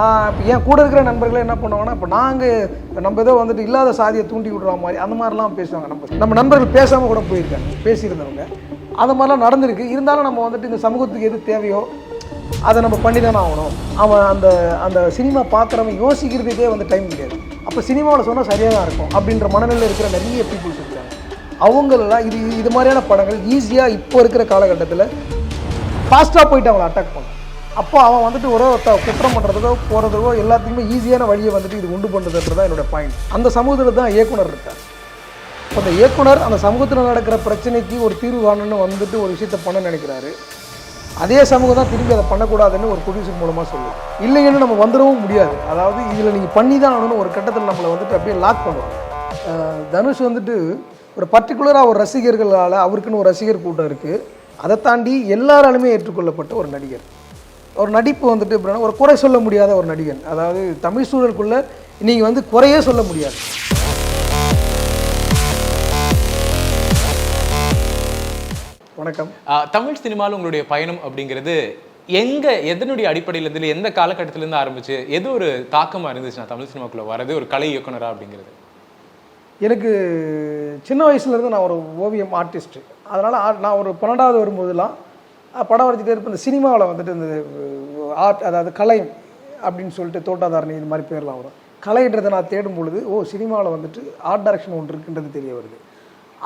இப்போ என் கூட இருக்கிற நண்பர்களே என்ன பண்ணுவாங்கன்னா இப்போ நாங்கள் நம்ம ஏதோ வந்துட்டு இல்லாத சாதியை தூண்டி விடுற மாதிரி அந்த மாதிரிலாம் பேசுவாங்க. நம்ம நம்ம நண்பர்கள் பேசாமல் கூட போயிருக்காங்க பேசியிருந்தவங்க. அந்த மாதிரிலாம் நடந்திருக்கு. இருந்தாலும் நம்ம வந்துட்டு இந்த சமூகத்துக்கு எது தேவையோ அதை நம்ம பண்ணி தானே ஆகணும். அவன் அந்த அந்த சினிமா பார்க்குறவன் யோசிக்கிறதுக்கே வந்து டைம் கிடையாது. அப்போ சினிமாவில் சொன்னால் சரியாக தான் இருக்கும் அப்படின்ற மனநிலையில் இருக்கிற நிறைய பீப்புள்ஸ் இருக்காங்க அவங்களெல்லாம் இது இது மாதிரியான படங்கள் ஈஸியாக இப்போ இருக்கிற காலகட்டத்தில் ஃபாஸ்ட்டாக போயிட்டு அவங்கள அட்டாக் பண்ணும் அப்போ அவன் வந்துட்டு ஒரு ஒருத்த குற்றம் பண்ணுறதுக்கோ போகிறதுக்கோ எல்லாத்துக்குமே ஈஸியான வழியை வந்துட்டு இது உண்டு பண்ணுறதுன்றது தான் என்னோட பாயிண்ட் அந்த சமூகத்தில் தான் இயக்குனர் இருக்கார். இப்போ அந்த இயக்குனர் அந்த சமூகத்தில் நடக்கிற பிரச்சனைக்கு ஒரு தீர்வு காணணும்னு வந்துட்டு ஒரு விஷயத்த பண்ண நினைக்கிறாரு. அதே சமூகம் தான் திரும்பி அதை பண்ணக்கூடாதுன்னு ஒரு ப்ரொடியூசர் மூலமாக சொல்லுது. இல்லைங்கன்னு நம்ம வந்துடவும் முடியாது. அதாவது இதில் நீங்கள் பண்ணி தான் ஆகணும்னு ஒரு கட்டத்தில் நம்மளை வந்துட்டு அப்படியே லாக் பண்ணுவோம். தனுஷ் வந்துட்டு ஒரு பர்டிகுலராக ஒரு ரசிகர்களால் அவருக்குன்னு ஒரு ரசிகர் கூட்டம் இருக்குது அதை தாண்டி எல்லாராலுமே ஏற்றுக்கொள்ளப்பட்ட ஒரு நடிகர். ஒரு நடிப்பு வந்துட்டு எப்படின்னா ஒரு குறை சொல்ல முடியாத ஒரு நடிகன். அதாவது தமிழ் சூழலுக்குள்ளே நீங்கள் வந்து குறையே சொல்ல முடியாது. வணக்கம். தமிழ் சினிமாவில் உங்களுடைய பயணம் அப்படிங்கிறது எங்க எதனுடைய அடிப்படையில இருந்து எந்த காலகட்டத்தில இருந்து ஆரம்பிச்சு எது ஒரு தாக்கமா இருந்துச்சுன்னா தமிழ் சினிமாக்குள்ள வரது ஒரு கலை இயக்குனரா அப்படிங்கிறது? எனக்கு சின்ன வயசுலேருந்து நான் ஒரு ஓவியம் ஆர்டிஸ்ட்டு அதனால் நான் ஒரு பன்னெண்டாவது வரும்போதெல்லாம் படம் வரைஞ்சிட்டே இருப்போம் இந்த சினிமாவில் வந்துட்டு இந்த ஆர்ட் அதாவது கலை அப்படின்னு சொல்லிட்டு தோட்டாதாரணி இது மாதிரி பேர்லாம் வரும். கலைன்றதை நான் தேடும் பொழுது ஓ சினிமாவில் வந்துட்டு ஆர்ட் டைரக்ஷன் ஒன்று இருக்குன்றது தெரிய வருது.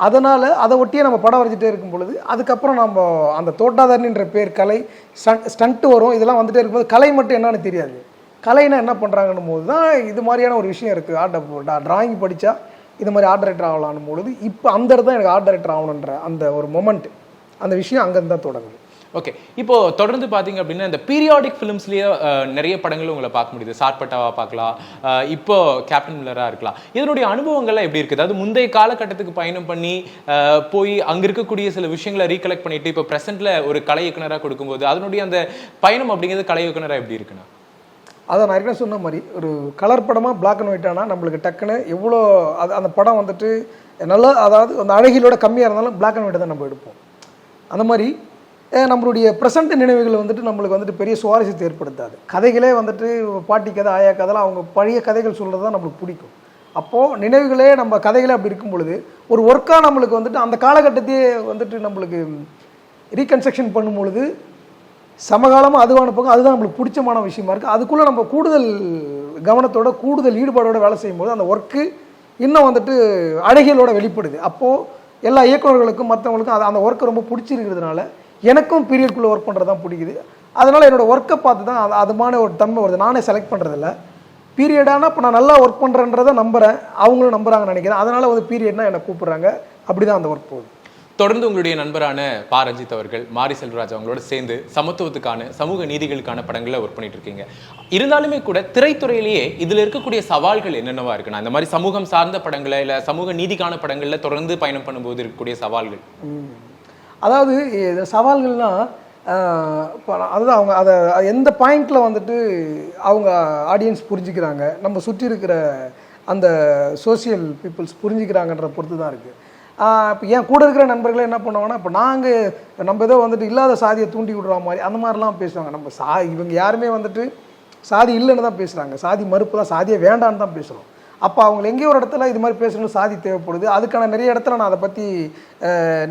அதனால் அதை ஒட்டியே நம்ம படம் வரைஞ்சிட்டே இருக்கும் பொழுது அதுக்கப்புறம் நம்ம அந்த தோட்டாதாரணின்ற பேர் கலை ஸ்டண்ட் ஸ்டண்ட்டு வரும் இதெல்லாம் வந்துட்டே இருக்கும்போது கலை மட்டும் என்னன்னு தெரியாது. கலைனா என்ன பண்ணுறாங்கன்னும் போது தான் இது மாதிரியான ஒரு விஷயம் இருக்குது ஆர்ட் டிராயிங் படித்தா இது மாதிரி ஆர்ட் டைரக்டர் ஆகலான்னு பொழுது இப்போ அந்த இடத்துல தான் எனக்கு ஆர்ட் டைரக்டர் ஆகணுன்ற அந்த ஒரு மொமெண்ட் அந்த விஷயம் அங்கேருந்து தான் தொடங்குது. ஓகே இப்போ தொடர்ந்து பார்த்தீங்க அப்படின்னா இந்த பீரியாடிக் ஃபிலிம்ஸ்லேயே நிறைய படங்கள் உங்களை பார்க்க முடியுது. சாட்பட்டாவா பார்க்கலாம். இப்போ கேப்டன் மில்லராக இருக்கலாம். இதனுடைய அனுபவங்கள்லாம் எப்படி இருக்குது? அதாவது முந்தைய காலகட்டத்துக்கு பயணம் பண்ணி போய் அங்கே இருக்கக்கூடிய சில விஷயங்களை ரீகலெக்ட் பண்ணிட்டு இப்போ ப்ரெசென்ட்டில் ஒரு கலை இயக்குனராக கொடுக்கும்போது அதனுடைய அந்த பயணம் அப்படிங்கிறது கலை இயக்குனராக எப்படி இருக்குண்ணா? அதை நான் ஏற்கனவே சொன்ன மாதிரி ஒரு கலர் படமாக பிளாக் அண்ட் ஒயிட் ஆனால் நம்மளுக்கு டக்குன்னு எவ்வளோ அது அந்த படம் வந்துட்டு நல்லா அதாவது அந்த அழகிலோட கம்மியாக இருந்தாலும் பிளாக் அண்ட் ஒயிட்டை தான் நம்ம எடுப்போம். அந்த மாதிரி நம்மளுடைய ப்ரெசண்ட் நினைவுகள் வந்துட்டு நம்மளுக்கு வந்துட்டு பெரிய சுவாரஸ்யத்தை ஏற்படுத்தாது. கதைகளே வந்துட்டு பாட்டி கதை ஆயா கதைலாம் அவங்க பழைய கதைகள் சொல்கிறது தான் நம்மளுக்கு பிடிக்கும். அப்போது நினைவுகளே நம்ம கதைகளே அப்படி இருக்கும் பொழுது ஒரு ஒர்க்காக நம்மளுக்கு வந்துட்டு அந்த காலகட்டத்தையே வந்துட்டு நம்மளுக்கு ரீகன்ஸ்ட்ரக்ஷன் பண்ணும் பொழுது சமகாலமாக அதுவான அனுப்புங்க அதுதான் நம்மளுக்கு பிடிச்சமான விஷயமா இருக்குது அதுக்குள்ளே நம்ம கூடுதல் கவனத்தோட கூடுதல் ஈடுபாடோட வேலை செய்யும்போது அந்த ஒர்க்கு இன்னும் வந்துட்டு அழகியலோட வெளிப்படுது. அப்போது எல்லா இயக்குநர்களுக்கும் மற்றவங்களுக்கும் அது அந்த ஒர்க்கு ரொம்ப பிடிச்சிருக்கிறதுனால எனக்கும் பீரியட்குள்ளே ஒர்க் பண்ணுறது தான் பிடிக்குது. அதனால் என்னோடய ஒர்க்கை பார்த்து தான் அது அதுமான ஒரு தன்மை வருது. நானே செலக்ட் பண்ணுறதில்ல பீரியடானா இப்போ நான் நல்லா ஒர்க் பண்ணுறேன்றதை நம்புகிறேன் அவங்களும் நம்புறாங்கன்னு நினைக்கிறேன். அதனால் வந்து பீரியட்னா என்னை கூப்பிட்றாங்க. அப்படி தான் அந்த ஒர்க் போகுது. தொடர்ந்து உங்களுடைய நண்பரான பா. ரஞ்சித் அவர்கள் மாரி செல்வராஜ் அவங்களோட சேர்ந்து சமத்துவத்துக்கான சமூக நீதிகளுக்கான படங்களை ஒர்க் பண்ணிட்டு இருக்கீங்க. இருந்தாலுமே கூட திரைத்துறையிலேயே இதுல இருக்கக்கூடிய சவால்கள் என்னென்னவா இருக்குண்ணா இந்த மாதிரி சமூகம் சார்ந்த படங்களை இல்ல சமூக நீதிக்கான படங்கள்ல தொடர்ந்து பயணம் பண்ணும்போது இருக்கக்கூடிய சவால்கள். அதாவது சவால்கள்னால் சவால்கள்லாம் இப்போ அதுதான் அவங்க அதை எந்த பாயிண்டில் வந்துட்டு அவங்க ஆடியன்ஸ் புரிஞ்சுக்கிறாங்க நம்ம சுற்றி இருக்கிற அந்த சோஷியல் பீப்புள்ஸ் புரிஞ்சுக்கிறாங்கன்ற பொறுத்து தான் இருக்குது இப்போ என் கூட இருக்கிற நண்பர்களே என்ன பண்ணுவாங்கன்னா இப்போ நாங்கள் நம்ம ஏதோ வந்துட்டு இல்லாத சாதியை தூண்டி விடுற மாதிரி அந்த மாதிரிலாம் பேசுவாங்க. நம்ம சா இவங்க யாருமே வந்துட்டு சாதி இல்லைன்னு தான் பேசுகிறாங்க சாதி மறுப்பு தான் சாதியை வேண்டான்னு தான் பேசுகிறோம் அப்போ அவங்க எங்கேயோ ஒரு இடத்துல இது மாதிரி பேசணும் சாதி தேவைப்படுது. அதுக்கான நிறைய இடத்துல நான் அதை பற்றி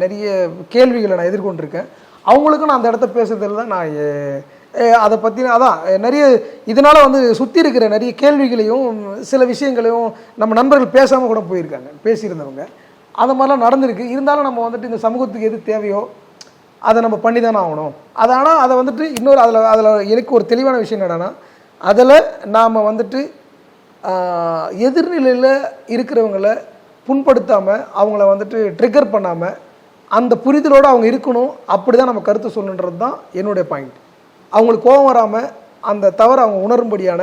நிறைய கேள்விகளை நான் எதிர்கொண்டிருக்கேன். அவங்களுக்கும் நான் அந்த இடத்த பேசுறதுல தான் நான் அதை பற்றின அதான் நிறைய இதனால் வந்து சுற்றி இருக்கிற நிறைய கேள்விகளையும் சில விஷயங்களையும் நம்ம நண்பர்கள் பேசாமல் கூட போயிருக்காங்க. பேசியிருந்தவங்க. அந்த மாதிரிலாம் நடந்திருக்கு. இருந்தாலும் நம்ம வந்துட்டு இந்த சமூகத்துக்கு எது தேவையோ அதை நம்ம பண்ணி தானே ஆகணும். அது ஆனால் அதை வந்துட்டு இன்னொரு அதில் அதில் எனக்கு ஒரு தெளிவான விஷயம் என்னென்னா அதில் நாம் வந்துட்டு எதிர்நிலையில் இருக்கிறவங்கள புண்படுத்தாமல் அவங்கள வந்துட்டு ட்ரிகர் பண்ணாமல் அந்த புரிதலோடு அவங்க இருக்கணும் அப்படி தான் நம்ம கருத்து சொல்லணுன்றது தான் என்னுடைய பாயிண்ட் அவங்களுக்கு கோபம் வராமல் அந்த தவறு அவங்க உணரும்படியான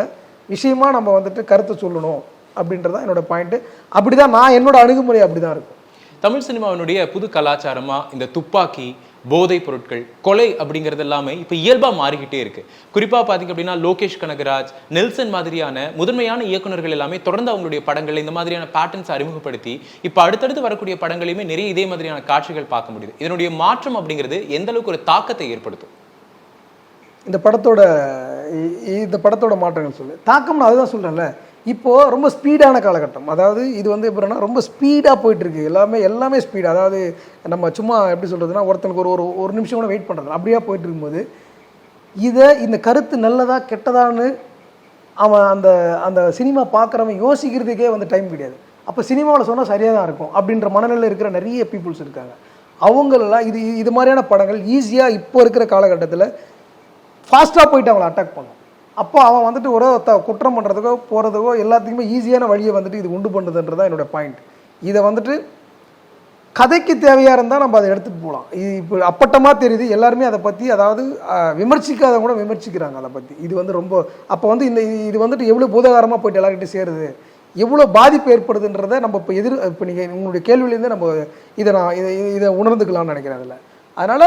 விஷயமா நம்ம வந்துட்டு கருத்தை சொல்லணும் அப்படின்றது தான் என்னோட பாயிண்ட்டு அப்படி தான் நான் என்னோட அணுகுமுறை அப்படி தான் இருக்கும். தமிழ் சினிமாவினுடைய புது கலாச்சாரமாக இந்த துப்பாக்கி போதைப் பொருட்கள் கொலை அப்படிங்கிறது எல்லாமே இப்போ இயல்பாக மாறிக்கிட்டே இருக்கு. குறிப்பாக பார்த்தீங்க அப்படின்னா லோகேஷ் கனகராஜ் நெல்சன் மாதிரியான முதன்மையான இயக்குனர்கள் எல்லாமே தொடர்ந்து அவங்களுடைய படங்கள் இந்த மாதிரியான பேட்டர்ன்ஸ் அறிமுகப்படுத்தி இப்போ அடுத்தடுத்து வரக்கூடிய படங்களையுமே நிறைய இதே மாதிரியான காட்சிகள் பார்க்க முடியுது. இதனுடைய மாற்றம் அப்படிங்கிறது எந்த அளவுக்கு ஒரு தாக்கத்தை ஏற்படுத்தும்? இந்த படத்தோட இந்த படத்தோட மாற்றங்கள் சொல்லு. தாக்கம்னு அதுதான் சொல்கிறேன்ல இப்போது ரொம்ப ஸ்பீடான காலகட்டம். அதாவது இது வந்து எப்படின்னா ரொம்ப ஸ்பீடாக போயிட்டுருக்கு. எல்லாமே எல்லாமே ஸ்பீடு அதாவது நம்ம சும்மா எப்படி சொல்கிறதுனா ஒருத்தனுக்கு ஒரு ஒரு ஒரு நிமிஷம் கூட வெயிட் பண்ணுறது அப்படியே போயிட்டு இருக்கும்போது இதை இந்த கருத்து நல்லதா கெட்டதான்னு அவன் அந்த அந்த சினிமா பார்க்குறவன் யோசிக்கிறதுக்கே வந்து டைம் கிடையாது. அப்போ சினிமாவில் சொன்னால் சரியாக தான் இருக்கும். அப்படின்ற மனநிலையில் இருக்கிற நிறைய பீப்புள்ஸ் இருக்காங்க. அவங்களெல்லாம் இது இது மாதிரியான படங்கள் ஈஸியாக இப்போ இருக்கிற காலகட்டத்தில் ஃபாஸ்ட்டாக போயிட்டு அவங்கள அட்டாக் பண்ணும். அப்போ அவன் வந்துட்டு ஒரு த குற்றம் பண்ணுறதுக்கோ போகிறதுக்கோ எல்லாத்துக்குமே ஈஸியான வழியை வந்துட்டு இது உண்டு பண்ணுறதுன்றது தான் என்னோட பாயிண்ட் இதை வந்துட்டு கதைக்கு தேவையாக இருந்தால் நம்ம அதை எடுத்துகிட்டு போகலாம் இது இப்போ அப்பட்டமாக தெரியுது எல்லாருமே அதை பற்றி அதாவது விமர்சிக்காத கூட விமர்சிக்கிறாங்க அதை பற்றி இது வந்து ரொம்ப அப்போ வந்து இந்த இது- இது வந்துட்டு எவ்வளோ பூதகாரமாக போயிட்டு எல்லார்கிட்டையும் சேருது எவ்வளோ பாதிப்பு ஏற்படுதுன்றதை நம்ம இப்போ எதிர் இப்போ நீங்கள் உங்களுடைய கேள்வியிலேருந்து நம்ம இதை நான் இதை இதை- உணர்ந்துக்கலாம்னு நினைக்கிறேன் அதில். அதனால்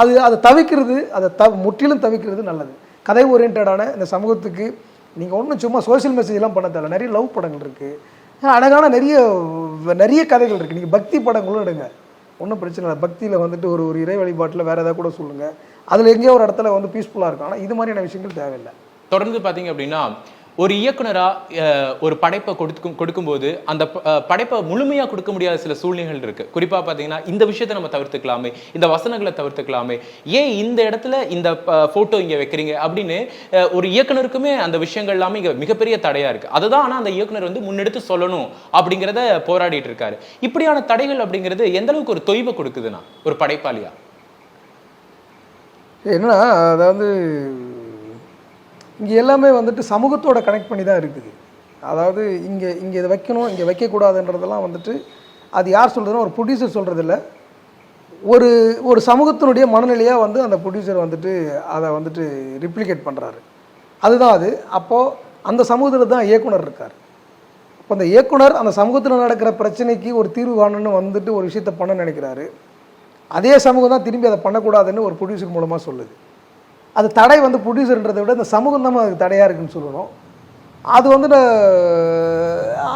அது அதை தவிர்க்கிறது அதை த முற்றிலும் தவிர்க்கிறது நல்லது. கதை ஓரியன்டான இந்த சமூகத்துக்கு நீங்கள் ஒன்றும் சும்மா சோஷியல் மெசேஜ்லாம் பண்ண தேவை நிறைய லவ் படங்கள் இருக்குது அழகான நிறைய நிறைய கதைகள் இருக்குது நீங்கள் பக்தி படங்களும் எடுங்க. ஒன்றும் பிரச்சனை இல்லை. பக்தியில் வந்துட்டு ஒரு ஒரு இறை வழிபாட்டில் வேறு எதாவது கூட சொல்லுங்கள் அதில் எங்கேயோ ஒரு இடத்துல வந்து பீஸ்ஃபுல்லாக இருக்கும். ஆனால் இது மாதிரியான விஷயங்கள் தேவையில்லை. தொடர்ந்து பார்த்தீங்க அப்படின்னா ஒரு இயக்குனராக ஒரு படைப்பை கொடுக்கும் கொடுக்கும்போது அந்த ப- படைப்பை முழுமையாக கொடுக்க முடியாத சில சூழ்நிலைகள் இருக்குது குறிப்பாக பார்த்தீங்கன்னா இந்த விஷயத்தை நம்ம தவிர்த்துக்கலாமே இந்த வசனங்களை தவிர்த்துக்கலாமே ஏன் இந்த இடத்துல இந்த ஃபோட்டோ இங்கே வைக்கிறீங்க அப்படின்னு ஒரு இயக்குனருக்குமே அந்த விஷயங்கள் எல்லாமே இங்கே மிகப்பெரிய தடையாக இருக்குது அதை தான் ஆனால் அந்த இயக்குனர் வந்து முன்னெடுத்து சொல்லணும் அப்படிங்கிறத போராடிட்டு இருக்காரு. இப்படியான தடைகள் அப்படிங்கிறது எந்த அளவுக்கு ஒரு தொய்வை கொடுக்குதுன்னா ஒரு படைப்பாளியா? என்னன்னா அதாவது இங்கே எல்லாமே வந்துட்டு சமூகத்தோட கனெக்ட் பண்ணி தான் இருக்குது. அதாவது இங்கே இங்கே இதை வைக்கணும் இங்கே வைக்கக்கூடாதுன்றதெல்லாம் வந்துட்டு அது யார் சொல்கிறதுனா ஒரு ப்ரொடியூசர் சொல்கிறதில்ல ஒரு ஒரு சமூகத்தினுடைய மனநிலையாக வந்து அந்த ப்ரொடியூசர் வந்துட்டு அதை வந்துட்டு ரிப்ளிகேட் பண்ணுறாரு அதுதான் அது. அப்போது அந்த சமூகத்தில் தான் இயக்குனர் இருக்கார். இப்போ அந்த இயக்குனர் அந்த சமூகத்தில் நடக்கிற பிரச்சனைக்கு ஒரு தீர்வு காணணும்னு வந்துட்டு ஒரு விஷயத்த பண்ண நினைக்கிறாரு. அதே சமூகம் தான் திரும்பி அதை பண்ணக்கூடாதுன்னு ஒரு ப்ரொடியூசர் மூலமாக சொல்லுது. அது தடை வந்து ப்ரொடியூசர்ன்றதை விட இந்த சமூகம் தான் அதுக்கு தடையாக இருக்குன்னு சொல்லணும். அது வந்து நான்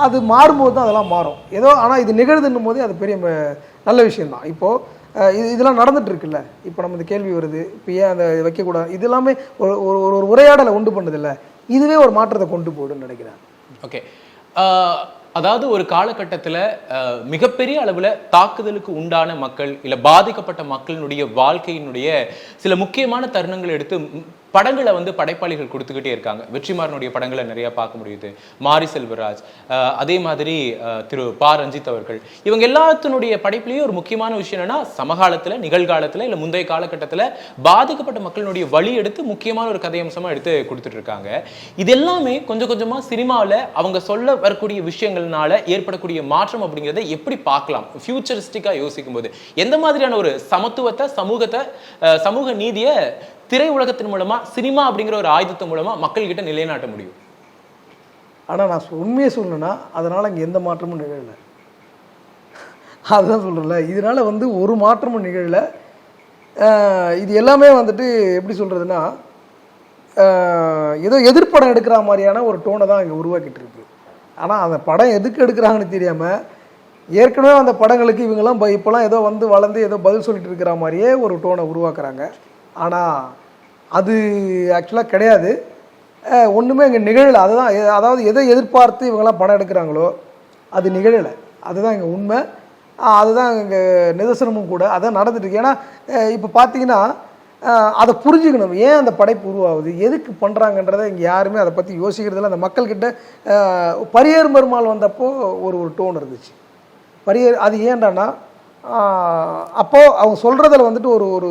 அது மாறும்போது தான் அதெல்லாம் மாறும். ஏதோ ஆனால் இது நிகழுதுன்னும் போதே அது பெரிய நல்ல விஷயந்தான் இப்போது இது இதெல்லாம் நடந்துட்டு இருக்குல்ல இப்போ நம்ம இந்த கேள்வி வருது இப்போ ஏன் அதை வைக்கக்கூடாது? இது எல்லாமே ஒரு ஒரு ஒரு- ஒரு உரையாடலை உண்டு பண்ணதில்லை. இதுவே ஒரு மாற்றத்தை கொண்டு போயிடுன்னு நினைக்கிறேன். ஓகே. அதாவது ஒரு காலகட்டத்தில் மிகப்பெரிய அளவில் தாக்குதலுக்கு உண்டான மக்கள் இல்லை பாதிக்கப்பட்ட மக்களினுடைய வாழ்க்கையினுடைய சில முக்கியமான தருணங்களை எடுத்து படங்களை வந்து படைப்பாளிகள் கொடுத்துக்கிட்டே இருக்காங்க. வெற்றிமாறனுடைய படங்களை நிறைய பார்க்க முடியுது. மாரி செல்வராஜ் அதே மாதிரி திரு பா. ரஞ்சித் அவர்கள். இவங்க எல்லாத்தினுடைய படைப்புலேயும் ஒரு முக்கியமான விஷயம் என்னன்னா சமகாலத்தில் நிகழ்காலத்தில் இல்லை முந்தைய காலகட்டத்தில் பாதிக்கப்பட்ட மக்களினுடைய வழி எடுத்து முக்கியமான ஒரு கதையம்சமாக எடுத்து கொடுத்துட்டு இருக்காங்க இது எல்லாமே கொஞ்சம் கொஞ்சமாக சினிமாவில் அவங்க சொல்ல வரக்கூடிய விஷயங்கள்னால ஏற்படக்கூடிய மாற்றம் அப்படிங்கிறத எப்படி பார்க்கலாம்? ஃபியூச்சரிஸ்டிக்காக யோசிக்கும் போது எந்த மாதிரியான ஒரு சமத்துவத்தை சமூகத்தை சமூக நீதியை திரை உலகத்தின் மூலமா சினிமா அப்படிங்கிற ஒரு ஆயுதத்தின் மூலமா மக்கள்கிட்ட நிலைநாட்ட முடியும். ஆனால் நான் உண்மையை சொல்லணும்னா அதனால் இங்கே எந்த மாற்றமும் நிகழலை. அதுதான் சொல்கிறேன்ல இதனால் வந்து ஒரு மாற்றமும் நிகழலை. இது எல்லாமே வந்துட்டு எப்படி சொல்கிறதுனா ஏதோ எதிர்ப்படம் எடுக்கிற மாதிரியான ஒரு டோனை தான் இங்கே உருவாக்கிட்டு இருக்கு ஆனால் அந்த படம் எதுக்கு எடுக்கிறாங்கன்னு தெரியாமல் ஏற்கனவே அந்த படங்களுக்கு இவங்கெல்லாம் இப்போலாம் ஏதோ வந்து வளர்ந்து ஏதோ பதில் சொல்லிட்டு இருக்கிற மாதிரியே ஒரு டோனை உருவாக்குறாங்க. ஆனால் அது ஆக்சுவலாக கிடையாது. ஒன்றுமே இங்கே நிகழலை. அதுதான் எ- அதாவது எதை எதிர்பார்த்து இவங்கெல்லாம் படம் எடுக்கிறாங்களோ அது நிகழலை. அதுதான் இங்கே உண்மை. அதுதான் இங்கே நிதர்சனமும் கூட அதான் நடந்துட்டுருக்கு. ஏன்னா இப்போ பார்த்தீங்கன்னா அதை புரிஞ்சுக்கணும். ஏன் அந்த படைப்பு உருவாகுது? எதுக்கு பண்ணுறாங்கன்றதை இங்கே யாருமே அதை பற்றி யோசிக்கிறதில்ல. அந்த மக்கள்கிட்ட அஹ் பெருமாள் வந்தப்போ ஒரு ஒரு டோன் இருந்துச்சு. பரியேறு அது ஏன்டான்னா அப்போது அவங்க சொல்கிறதில் வந்துட்டு ஒரு ஒரு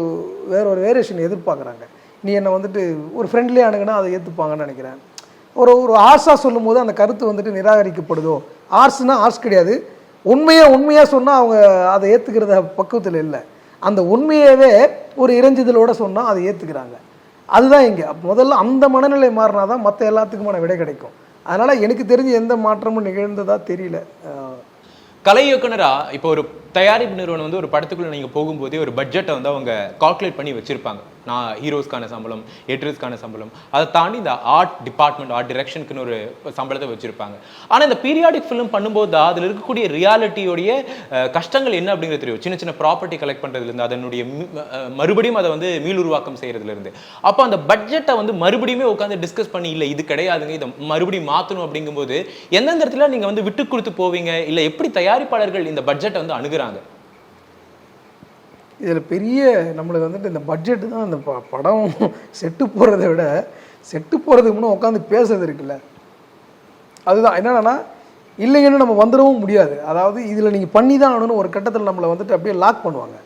வேற ஒரு வேரியேஷன் எதிர்பார்க்குறாங்க. நீ என்னை வந்துட்டு ஒரு ஃப்ரெண்ட்லி அணுகுனா அதை ஏற்றுப்பாங்கன்னு நினைக்கிறேன். ஒரு ஒரு ஆர்ஸாக சொல்லும்போது அந்த கருத்து வந்துட்டு நிராகரிக்கப்படுதோ? ஆர்ஸ்னால் ஆர்ஸ் கிடையாது. உண்மையாக உண்மையாக சொன்னால் அவங்க அதை ஏற்றுக்கிறத பக்குவத்தில் இல்லை. அந்த உண்மையவே ஒரு இறைஞ்சுதலோட சொன்னால் அதை ஏற்றுக்கிறாங்க அதுதான் இங்கே. முதல்ல அந்த மனநிலை மாறினா தான் மற்ற எல்லாத்துக்குமான விடை கிடைக்கும். அதனால் எனக்கு தெரிஞ்சு எந்த மாற்றமும் நிகழ்ந்ததாக தெரியல. கலை இயக்குனரா இப்போ ஒரு தயாரிப்பு நிறுவனம் வந்து ஒரு படத்துக்குள்ள நீங்க போகும்போதே ஒரு பட்ஜெட்டை வந்து அவங்க கால்குலேட் பண்ணி வச்சிருப்பாங்க. நான் ஹீரோஸ்க்கான சம்பளம் எட்ரஸ்க்கான சம்பளம். அதை தாண்டி இந்த ஆர்ட் டிபார்ட்மெண்ட் ஆர்ட் டிரெக்ஷனுக்குன்னு ஒரு சம்பளத்தை வச்சுருப்பாங்க. ஆனால் இந்த பீரியாடிக் ஃபிலிம் பண்ணும்போது தான் அதில் இருக்கக்கூடிய ரியாலிட்டியோடைய கஷ்டங்கள் என்ன அப்படிங்கிறது தெரியும். சின்ன சின்ன ப்ராப்பர்ட்டி கலெக்ட் பண்ணுறதுலேருந்து அதனுடைய மறுபடியும் அதை வந்து மீளுருவாக்கம் உருவாக்கம் செய்கிறதுலேருந்து அப்போ அந்த பட்ஜெட்டை வந்து மறுபடியுமே உட்காந்து டிஸ்கஸ் பண்ணி இல்லை இது கிடையாதுங்க இதை மறுபடியும் மாற்றணும் அப்படிங்கும்போது எந்தெந்த இடத்துல நீங்கள் வந்து விட்டு கொடுத்து போவீங்க? இல்லை எப்படி தயாரிப்பாளர்கள் இந்த பட்ஜெட்டை வந்து அணுகிறாங்க? இதில் பெரிய நம்மளுக்கு வந்துட்டு இந்த பட்ஜெட்டு தான் இந்த ப- படம் செட்டு போகிறத விட செட்டு போகிறதுக்கு முன்னே உட்காந்து பேசுறது இருக்குல்ல. அதுதான். என்னென்னா இல்லைங்கன்னு நம்ம வந்துடவும் முடியாது. அதாவது இதில் நீங்கள் பண்ணி தான் ஆகணும்னு ஒரு கட்டத்தில் நம்மளை வந்துட்டு அப்படியே லாக் பண்ணுவாங்க.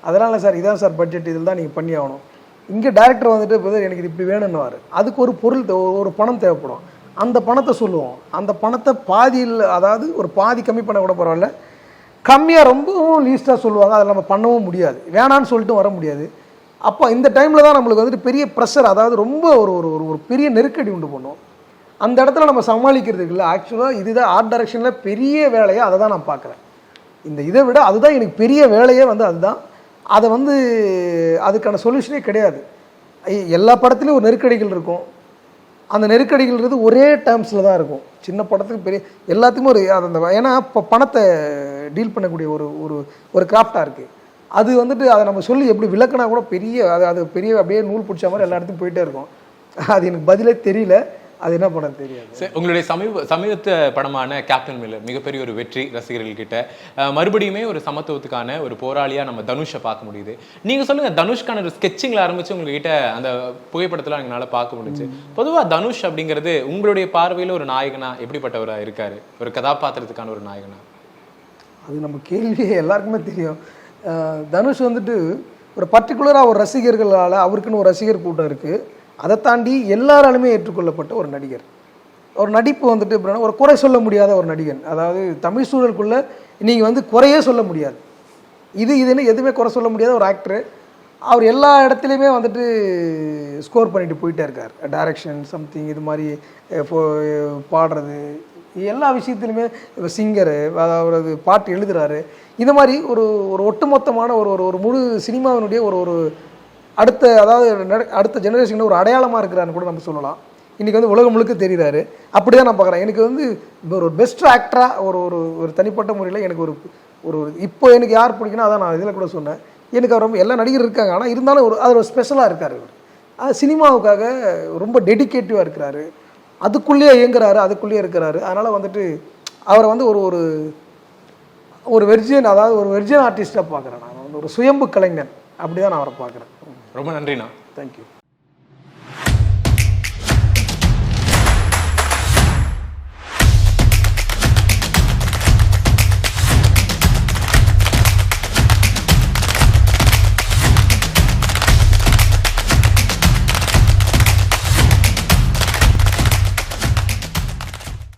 அதனால் சார் இதான் சார் பட்ஜெட் இதில் தான் நீங்கள் பண்ணி ஆகணும். இங்கே டேரக்டர் வந்துட்டு இப்போ எனக்கு இது இப்படி வேணும்னுவார். அதுக்கு ஒரு பொருள் தே- ஒரு பணம் தேவைப்படும். அந்த பணத்தை சொல்லுவோம். அந்த பணத்தை பாதியில் அதாவது ஒரு பாதி கம்மி பண்ண கூட பரவாயில்ல. கம்மியாக ரொம்பவும் லீஸ்ட்டாக சொல்லுவாங்க. அதில் நம்ம பண்ணவும் முடியாது. வேணான்னு சொல்லிட்டு வர முடியாது. அப்போ இந்த டைமில் தான் நம்மளுக்கு வந்துட்டு பெரிய ப்ரெஷர் அதாவது ரொம்ப ஒரு ஒரு ஒரு- ஒரு பெரிய நெருக்கடி உண்டு பண்ணும். அந்த இடத்துல நம்ம சமாளிக்கிறதுக்கு இல்லை. ஆக்சுவலாக இதுதான் ஆர்ட் டைரக்ஷனில் பெரிய வேலையாக அதை தான் நான் பார்க்குறேன். இந்த இதை விட அதுதான் எனக்கு பெரிய வேலையே வந்து அதுதான். அதை வந்து அதுக்கான சொல்யூஷனே கிடையாது. ஐ- எல்லா படத்துலையும் ஒரு நெருக்கடிகள் இருக்கும். அந்த நெருக்கடிகள்ன்றது ஒரே டேர்ம்ஸில் தான் இருக்கும். சின்ன படத்துக்கு பெரிய எல்லாத்துக்குமே ஒரு அது அந்த ஏன்னா இப்போ பணத்தை டீல் பண்ணக்கூடிய ஒரு ஒரு ஒரு கிராஃப்டாக இருக்குது அது வந்துட்டு அதை நம்ம சொல்லி எப்படி விளக்குனா கூட பெரிய அது அது பெரிய அப்படியே நூல் பிடிச்ச மாதிரி எல்லா இடத்துக்கும் போயிட்டே இருக்கும். அது எனக்கு பதிலே தெரியல. அது என்ன படம் தெரியாது. உங்களுடைய சமீப சமீபத்த படமான கேப்டன் மில்லர் மிகப்பெரிய ஒரு வெற்றி ரசிகர்கள் கிட்ட மறுபடியுமே ஒரு சமத்துவத்துக்கான ஒரு போராளியா நம்ம தனுஷை பார்க்க முடியுது. நீங்க சொல்லுங்க தனுஷ்கான ஒரு ஸ்கெட்சிங்ல ஆரம்பிச்சு உங்ககிட்ட அந்த புகைப்படத்துல எங்களால பார்க்க முடிஞ்சு. பொதுவா தனுஷ் அப்படிங்கிறது உங்களுடைய பார்வையில ஒரு நாயகனா எப்படிப்பட்டவரா இருக்காரு? ஒரு கதாபாத்திரத்துக்கான ஒரு நாயகனா? அது நம்ம கேள்வியே எல்லாருக்குமே தெரியும். தனுஷ் வந்துட்டு ஒரு பர்டிகுலராக ஒரு ரசிகர்களால் அவருக்குன்னு ஒரு ரசிகர் கூட்டம் இருக்குது அதை தாண்டி எல்லாராலுமே ஏற்றுக்கொள்ளப்பட்ட ஒரு நடிகர். ஒரு நடிப்பு வந்துட்டு எப்படின்னா ஒரு குறை சொல்ல முடியாத ஒரு நடிகன். அதாவது தமிழ் சூழலுக்குள்ளே நீங்கள் வந்து குறையே சொல்ல முடியாது. இது இதுன்னு எதுவுமே குறை சொல்ல முடியாத ஒரு ஆக்டரு அவர் எல்லா இடத்துலையுமே வந்துட்டு ஸ்கோர் பண்ணிட்டு போயிட்டே இருக்கார். டைரக்ஷன் சம்திங் இது மாதிரி பாடுறது எல்லா விஷயத்துலையுமே இப்போ சிங்கரு அதாவது பாட்டு எழுதுகிறாரு இந்த மாதிரி ஒரு ஒரு ஒட்டுமொத்தமான ஒரு ஒரு ஒரு முழு சினிமாவினுடைய ஒரு ஒரு அடுத்த அதாவது அடுத்த ஜெனரேஷனில் ஒரு அடையாளமாக இருக்கிறான்னு கூட நம்ம சொல்லலாம். இன்றைக்கி வந்து உலகம் முழுக்க தெரிகிறாரு. அப்படி தான் நான் பார்க்குறேன். எனக்கு வந்து ஒரு பெஸ்ட் ஆக்டராக ஒரு ஒரு ஒரு தனிப்பட்ட முறையில் எனக்கு ஒரு ஒரு ஒரு- இப்போ எனக்கு யார் பிடிக்குன்னா அதான் நான் இதில் கூட சொன்னேன். எனக்கு அவர் ரொம்ப எல்லா நடிகர் இருக்காங்க. ஆனால் இருந்தாலும் ஒரு அது ஒரு ஸ்பெஷலாக இருக்கார் இவர் அது சினிமாவுக்காக ரொம்ப டெடிக்கேட்டிவாக இருக்கிறாரு. அதுக்குள்ளேயே இயங்குறாரு அதுக்குள்ளேயே இருக்கிறாரு. அதனால் வந்துட்டு அவரை வந்து ஒரு ஒரு ஒரு வெர்ஜியன் அதாவது ஒரு வெர்ஜியன் ஆர்டிஸ்ட்டாக பார்க்குறேன் நான். வந்து ஒரு சுயம்பு கலைஞன். அப்படி தான் நான் அவரை பார்க்குறேன். ரொம்ப நன்றிண்ணா. தேங்க்யூ